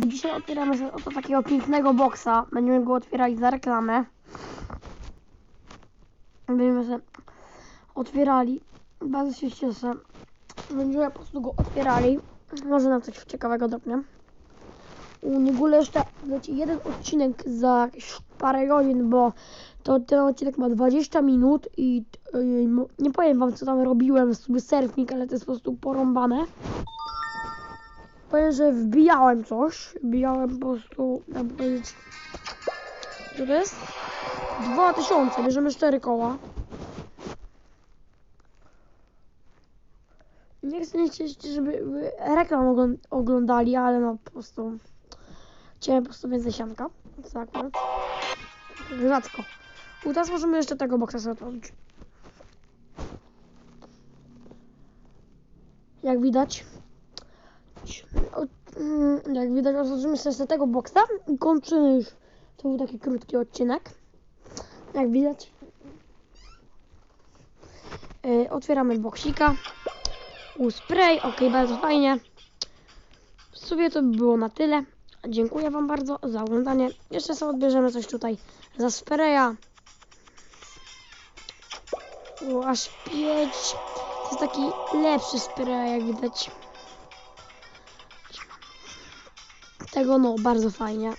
Cześć, dzisiaj otwieramy sobie oto takiego pięknego boksa. Będziemy go otwierali za reklamę. Będziemy sobie otwierali. Bardzo się cieszę. Będziemy po prostu go otwierali. Może nam coś ciekawego dropnie. U Nigule jeszcze leci jeden odcinek za parę godzin, bo to ten odcinek ma 20 minut i yy, nie powiem wam co tam robiłem, sobie surfing, ale to jest po prostu porąbane. Powiem, że wbijałem coś. Wbijałem po prostu, jak powiedzieć, co to jest? 2000, bierzemy 4 koła. Nie chcę żeby reklam oglą- oglądali, ale no po prostu chciałem po prostu więcej sianka. Co akurat. Rzadko. U teraz możemy jeszcze tego boksa sobie otworzyć. Jak widać, mm, jak widać, otworzymy sobie tego boksa i kończymy już. To był taki krótki odcinek. Jak widać. Yy, otwieramy boksika. U spray, ok, bardzo fajnie. W sumie to by było na tyle. Dziękuję Wam bardzo za oglądanie. Jeszcze sobie odbierzemy coś tutaj za spraya. O, aż 5. To jest taki lepszy spray, jak widać. Tego no, bardzo fajnie.